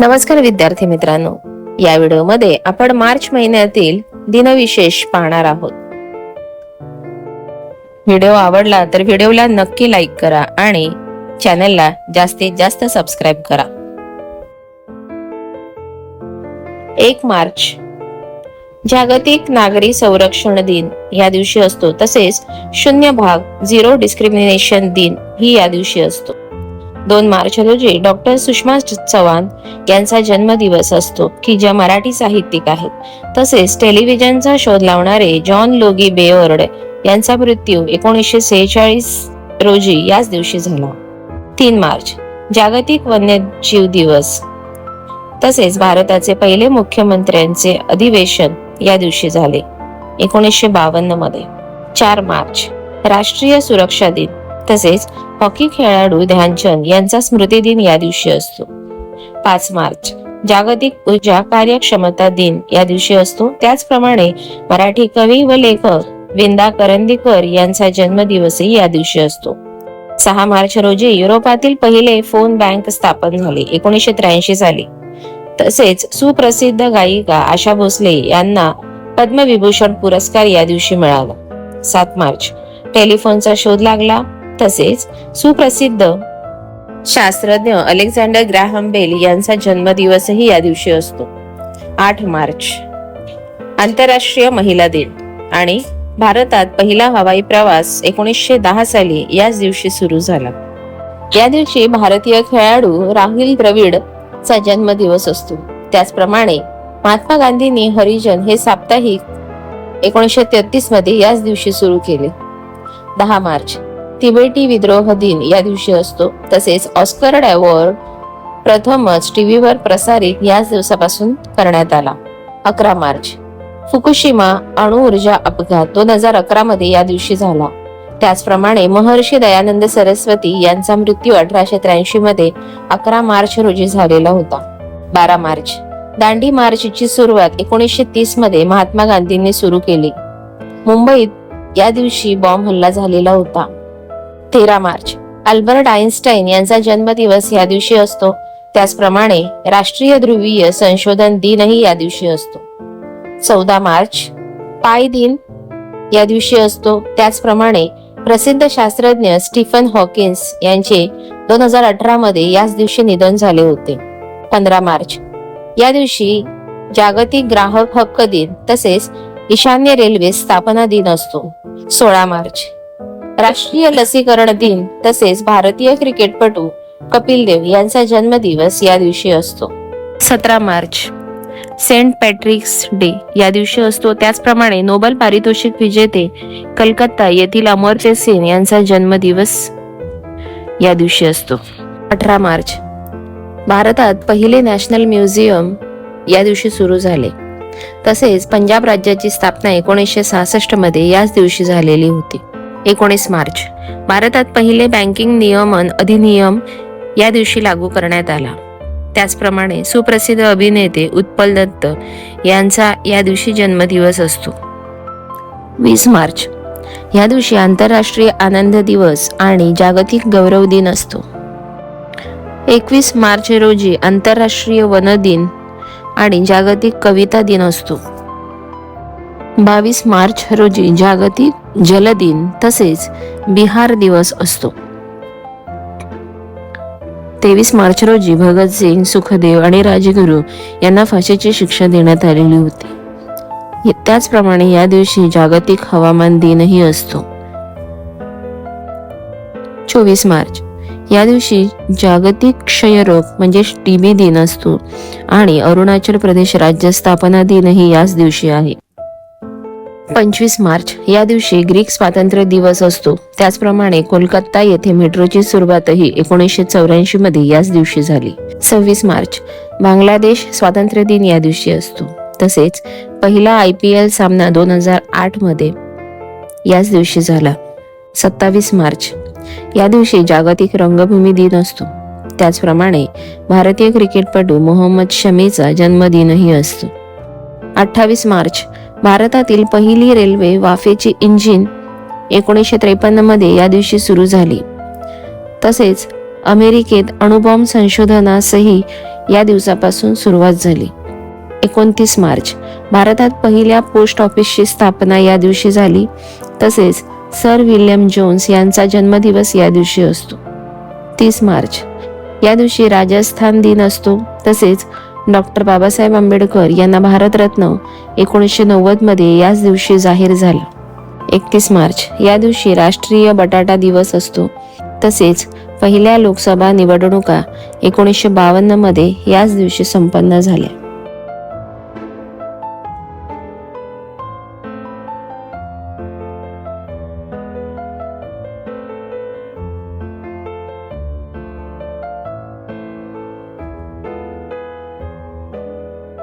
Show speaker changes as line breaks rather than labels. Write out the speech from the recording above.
नमस्कार विद्यार्थी मित्रांनो. या व्हिडिओमध्ये आपण मार्च महिन्यातील दिनविशेष पाहणार आहोत. व्हिडिओ आवडला तर व्हिडिओला नक्की लाईक करा आणि चॅनलला जास्तीत जास्त सबस्क्राईब करा. एक मार्च. जागतिक नागरी संरक्षण दिन या दिवशी असतो. तसेच शून्य भाग झिरो डिस्क्रिमिनेशन दिन ही या दिवशी असतो. दोन मार्च रोजी डॉक्टर सुषमा चव्हाण यांचा जन्मदिवस असतो की ज्या मराठी साहित्यिक आहेत. तसेच टेलिव्हिजनचा शोध लावणारे जॉन लोगी बेओर्ड यांचा मृत्यू एकोणीसशे सेहेचाळीस रोजी याच दिवशी झाला. तीन मार्च जागतिक वन्यजीव दिवस. तसेच भारताचे पहिले मुख्यमंत्र्यांचे अधिवेशन या दिवशी झाले एकोणीसशे बावन्नमध्ये. चार मार्च राष्ट्रीय सुरक्षा दिन. तसेच हॉकी खेळाडू ध्यानचंद यांचा स्मृती दिन या दिवशी असतो. पाच मार्च जागतिक ऊर्जा कार्यक्षमता दिन या दिवशी असतो. त्याचप्रमाणे मराठी कवी व लेखक विंदा करंदीकर यांचा जन्मदिवसही या दिवशी असतो. सहा मार्च रोजी युरोपातील पहिले फोन बँक स्थापन झाले एकोणीसशे त्र्याऐंशी साली. तसेच सुप्रसिद्ध गायिका आशा भोसले यांना पद्मविभूषण पुरस्कार या दिवशी मिळाला. सात मार्च टेलिफोनचा शोध लागला. तसेच सुप्रसिद्ध शास्त्रज्ञ अलेक्झांडर ग्राहम बेल यांचा जन्मदिवसही या दिवशी असतो. आठ मार्च. आंतरराष्ट्रीय महिला दिन आणि भारतात पहिला हवाई प्रवास एकोणीसशे दहा साली याच दिवशी सुरू झाला. या दिवशी भारतीय खेळाडू राहुल द्रविड चा जन्मदिवस असतो. त्याचप्रमाणे महात्मा गांधींनी हरिजन हे साप्ताहिक एकोणीसशे तेहतीसमध्ये याच दिवशी सुरू केले. दहा मार्च. तिबेटी विद्रोह दिन या दिवशी असतो. तसेच ऑस्कर अवॉर्ड प्रथमच टीव्हीवर प्रसारित याच दिवसापासून करण्यात आला. अकरा मार्च. फुकुशिमा अणुऊर्जा अपघात दोन हजार अकरा मध्ये या दिवशी झाला. त्याचप्रमाणे महर्षी दयानंद सरस्वती यांचा मृत्यू अठराशे त्र्याऐंशी मध्ये अकरा मार्च रोजी झालेला होता. बारा मार्च. दांडी मार्चची सुरुवात एकोणीसशे तीसमध्ये महात्मा गांधींनी सुरू केली. मुंबईत या दिवशी बॉम्ब हल्ला झालेला होता. तेरा मार्च. अल्बर्ट आईन्स्टाईन यांचा जन्मदिवस या दिवशी असतो. त्याचप्रमाणे राष्ट्रीय ध्रुवीय संशोधन दिनही या दिवशी असतो. चौदा मार्च पाय दिन या दिवशी असतो. त्याचप्रमाणे प्रसिद्ध शास्त्रज्ञ स्टीफन हॉकिन्स यांचे दोन हजार अठरा मध्ये याच दिवशी निधन झाले होते. पंधरा मार्च. या दिवशी जागतिक ग्राहक हक्क दिन तसेच ईशान्य रेल्वे स्थापना दिन असतो. सोळा मार्च. राष्ट्रीय लसीकरण दिन तसेच भारतीय क्रिकेटपटू कपिल देव यांचा जन्मदिवस या दिवशी असतो. सतरा मार्च सेंट पॅट्रिक्स डे या दिवशी असतो. त्याचप्रमाणे नोबल पारितोषिक विजेते कलकत्ता येथील अमर्त्य सेन यांचा जन्मदिवस या दिवशी असतो. अठरा मार्च भारतात पहिले नॅशनल म्युझियम या दिवशी सुरू झाले. तसेच पंजाब राज्याची स्थापना एकोणीसशे सहासष्टमध्ये याच दिवशी झालेली होती. एकोणीस मार्च. भारतात पहिले बँकिंग नियमन अधिनियम या दिवशी लागू करण्यात आला. त्याचप्रमाणे सुप्रसिद्ध अभिनेते उत्पल दत्त यांचा या दिवशी जन्मदिवस असतो. वीस मार्च. या दिवशी आंतरराष्ट्रीय आनंद दिवस आणि जागतिक गौरव दिन असतो. एकवीस मार्च रोजी आंतरराष्ट्रीय वन दिन आणि जागतिक कविता दिन असतो. बावीस मार्च रोजी जागतिक जलदिन तसेच बिहार दिवस असतो. तेवीस मार्च रोजी भगतसिंग सुखदेव आणि राजगुरू यांना फाशीची शिक्षा देण्यात आलेली होती. त्याचप्रमाणे या दिवशी जागतिक हवामान दिनही असतो. चोवीस मार्च. या दिवशी जागतिक क्षयरोग म्हणजे टीबी दिन असतो आणि अरुणाचल प्रदेश राज्य स्थापना दिनही याच दिवशी आहे. पंचवीस मार्च या दिवशी ग्रीक स्वातंत्र्य दिवस असतो. त्याचप्रमाणे कोलकाता येथे मेट्रोची सुरुवातही एकोणीसशे चौऱ्याऐंशी मध्ये याच दिवशी झाली. सव्वीस मार्च बांगलादेश स्वातंत्र्य दिन या दिवशी असतो. तसेच पहिला आय पी एल सामना दोन हजार आठमध्ये याच दिवशी झाला. सत्तावीस मार्च या दिवशी जागतिक रंगभूमी दिन असतो. त्याचप्रमाणे भारतीय क्रिकेटपटू मोहम्मद शमीचा जन्मदिनही असतो. अठ्ठावीस मार्च भारतातील पहिली रेल्वे वाफेची इंजिन एकोणीसशे त्रेपन्नमध्ये या दिवशी सुरू झाली. तसेच अमेरिकेत अणुबॉम्ब संशोधनासही या दिवसापासून सुरुवात झाली. एकोणतीस मार्च भारतात पहिल्या पोस्ट ऑफिसची स्थापना या दिवशी झाली. तसेच सर विल्यम जोन्स यांचा जन्मदिवस या दिवशी असतो. तीस मार्च या दिवशी राजस्थान दिन असतो. तसेच डॉक्टर बाबासाहेब आंबेडकर यांना भारतरत्न एकोणीसशे नव्वदमध्ये याच दिवशी जाहीर झाला. एकतीस मार्च या दिवशी राष्ट्रीय बटाटा दिवस असतो. तसेच पहिल्या लोकसभा निवडणुका एकोणीसशे बावन्नमध्ये याच दिवशी संपन्न झाल्या.